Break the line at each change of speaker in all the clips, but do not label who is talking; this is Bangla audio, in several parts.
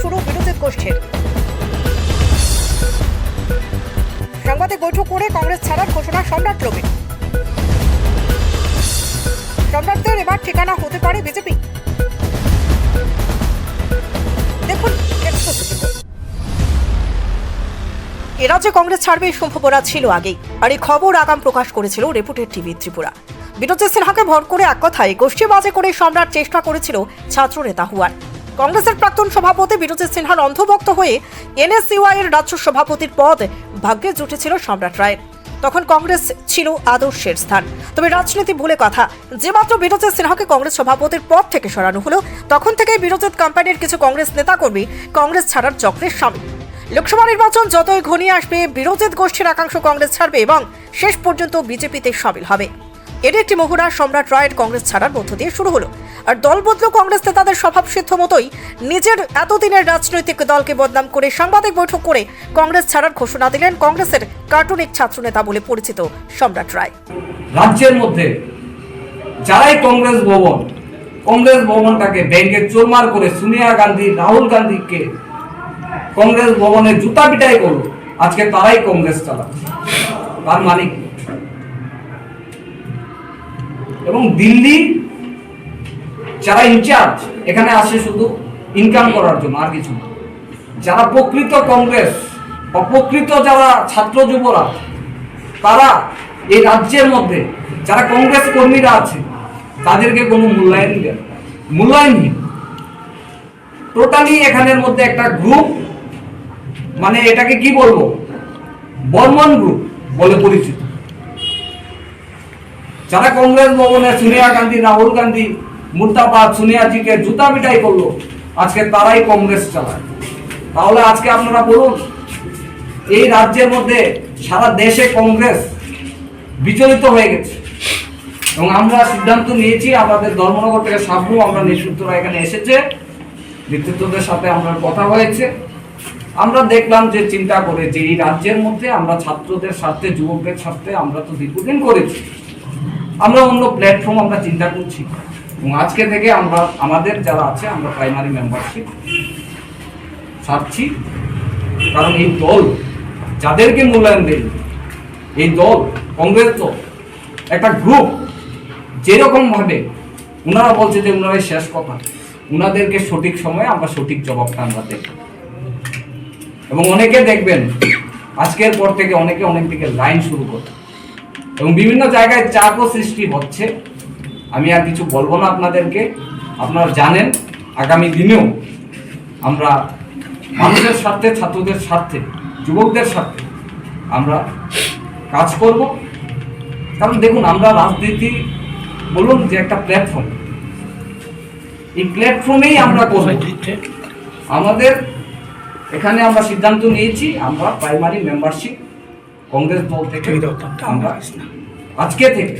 শুরু বিরোধী গোষ্ঠীর। সাংবাদিক বৈঠক করে কংগ্রেস ছাড়ার ঘোষণা সম্রাট রবির সম্রাটদের এবার ঠিকানা হতে পারে বিজেপি। দেখুন এক্সপ্রেস রিপোর্ট। এ রাজ্যে কংগ্রেস ছাড়বে সম্ভাবনা ছিল আগেই। আর এই খবর আগাম প্রকাশ করেছিল রেপুটেড টিভি ত্রিপুরা। বিরোধী সিনহাকে ভর করে এক কথায় গোষ্ঠী বাজে করে সম্রাট চেষ্টা করেছিল ছাত্র নেতা হুয়ার কংগ্রেসের প্রাক্তন সভাপতি বিরোধী সিনহার অন্ধভক্ত হয়ে এনএসইউআই এর রাজ্য সভাপতির পদ ভাগ্যে জুটেছিল সম্রাট রায়ের তখন কংগ্রেস ছিল আদর্শের স্থান। তবে রাজনীতি ভুলে কথা। যে মাত্র বিরোধী সিনহাকে কংগ্রেস সভাপতির পদ থেকে সরানো হলো, তখন থেকে বিরোধী কোম্পানির কিছু কংগ্রেস নেতা নেতাকর্মী কংগ্রেস ছাড়ার চক্রের সামিল। লোকসভা নির্বাচন যতই ঘনিয়ে আসবে বিরোধী গোষ্ঠীর একাংশ কংগ্রেস ছাড়বে এবং শেষ পর্যন্ত বিজেপিতে সামিল হবে। এর একটি মহুরা সম্রাট রায়ের কংগ্রেস ছাড়ার মধ্য দিয়ে শুরু হলো। আর দল বদল কংগ্রেস নেতাদের স্বভাবসিদ্ধ মতোই নিজের এতদিনের রাজনৈতিক দলকে বদনাম করে সাংবাদিক বৈঠক করে কংগ্রেস ছাড়ার ঘোষণা দিলেন কংগ্রেসের কার্টুনিক ছাত্রনেতা বলে পরিচিত সম্রাট রায়।
রাজ্যের মধ্যে যারাই কংগ্রেস ভবন, কংগ্রেস ভবনটাকে ব্যাংকে চোরমার করে সোনিয়া গান্ধী, রাহুল গান্ধীকে কংগ্রেস ভবনে জুতা পিটাই করল আজকে তারাই কংগ্রেস চালাচ্ছে। তার মানে এবং দিল্লি যারা ইনচার্জ, এখানে আসে শুধু ইনকাম করার জন্য, আর কিছু না। যারা প্রকৃত কংগ্রেস, অপ্রকৃত যারা ছাত্র যুবরা, তারা এই রাজ্যের মধ্যে, যারা কংগ্রেস কর্মীরা আছে, তাদেরকে কোনো মূল্যায়ন দেন মূল্যায়নহীন। টোটালি এখানের মধ্যে একটা গ্রুপ মানে এটাকে কি বলব? বর্মন গ্রুপ বলে পরিচিত। যারা কংগ্রেস ভবনে সোনিয়া গান্ধী, রাহুল গান্ধী, মুর্দাবাদ সোনিয়াজিকে জুতা পিটাই করল, আজকে তারাই কংগ্রেস চালায়। তাহলে আজকে আপনারা বলুন, এই রাজ্যের মধ্যে সারা দেশে কংগ্রেস বিচলিত হয়ে গেছে। এবং আমরা সিদ্ধান্ত নিয়েছি, আমাদের ধর্মনগর থেকে সাবু আমরা নেতৃত্বরা এখানে এসেছে, নেতৃত্বদের সাথে আমরা কথা হয়েছে। আমরা দেখলাম যে চিন্তা করে যে এই রাজ্যের মধ্যে আমরা ছাত্রদের স্বার্থে, যুবকদের স্বার্থে আমরা তো দীর্ঘদিন করেছি। আমরা অন্য প্ল্যাটফর্ম আমরা চিন্তা করছি। এবং আজকে থেকে আমরা, আমাদের যারা আছে, আমরা প্রাইমারি মেম্বারশিপ ছাড়ছি। কারণ এই দল, যাদেরকে মূল্যায়ন দেয় এই দল, কংগ্রেস দল, একটা গ্রুপ যেরকম ভাবে ওনারা বলছে যে ওনারাই শেষ কথা ওনাদেরকে সঠিক সময়ে আমরা সঠিক জবাবটা আমরা দেখব এবং অনেকে দেখবেন, আজকের পর থেকে অনেকে অনেক দিকে লাইন শুরু করবে এবং বিভিন্ন জায়গায় চাপও সৃষ্টি হচ্ছে। আমি আর কিছু বলব না আপনাদেরকে। আপনারা জানেন, আগামী দিনেও আমরা মানুষের স্বার্থে, ছাত্রদের স্বার্থে, যুবকদের স্বার্থে আমরা কাজ করব। কারণ দেখুন, আমরা রাজনীতি, বলুন যে একটা প্ল্যাটফর্ম এই প্ল্যাটফর্মেই আমরা আমাদের এখানে আমরা সিদ্ধান্ত নিয়েছি, আমরা প্রাইমারি মেম্বারশিপ কংগ্রেস দল থেকে আমরা আজকে থেকে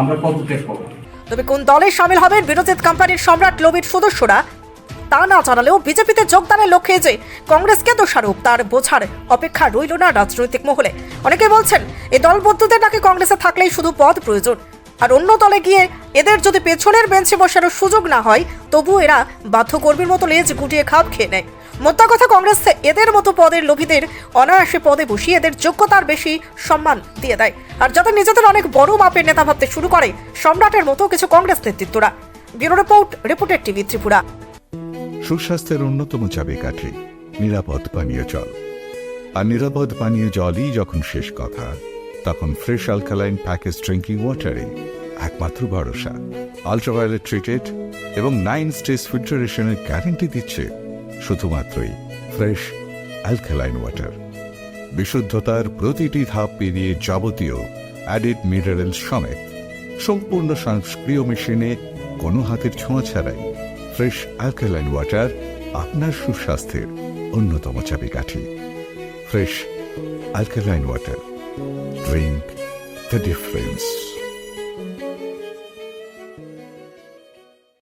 আমরা পদত্যাগ করব।
তবে কোন দলে সামিল হবেন বিরোধী কোম্পানির সম্রাট লবির সদস্যরা? তা না জানালেও বিজেপিতে যোগদানের লক্ষ্যে যে কংগ্রেসকে দোষারোপ তার বোঝার অপেক্ষা রইল না রাজনৈতিক মহলে। অনেকে বলছেন এই দলবদ্ধদের নাকি কংগ্রেসে থাকলেই শুধু পদ প্রয়োজন। আর অন্য দলে গিয়ে এদের যদি পেছনের বেঞ্চে বসারও সুযোগ না হয় তবু এরা বাধ্য কর্মীর মতো লেজ গুটিয়ে খাপ খেয়ে নেয়। মোদ্দা কথা কংগ্রেস এদের মতো পদের লোভীদের অনায়াসে পদে বসিয়ে এদের যোগ্যতার বেশি সম্মান দিয়ে দেয়। আর যাদের নিজেদের অনেক বড় মাপের নেতা ভাবতে শুরু করে, সম্রাটের মতো কিছু কংগ্রেস নেতৃত্বরা। Bureau report reported TV Tripura.
সুস্বাস্থ্যের অন্যতম চাবিকাঠি, নিরাপদ পানীয় জল। আর নিরাপদ পানীয় জলই যখন শেষ কথা, তখন ফ্রেশ অ্যালকালাইন প্যাকেজ ড্রিঙ্কিং ওয়াটারে একমাত্র ভরসা। আলট্রাভায়োলেট ট্রিটেড এবং নাইন স্টেজ ফিল্টারেশনের গ্যারেন্টি দিচ্ছে শুধুমাত্রই ফ্রেশ অ্যালকালাইন ওয়াটার বিশুদ্ধতার প্রতিটি ধাপ পেরিয়ে যাবতীয় অ্যাডিড মিনারেল সমেত সম্পূর্ণ সংস্ক্রিয় মেশিনে কোনো হাতের ছোঁয়া ছাড়াই ফ্রেশ অ্যালকালাইন ওয়াটার আপনার সুস্বাস্থ্যের অন্যতম চাবিকাঠি। Fresh alkaline water drink the difference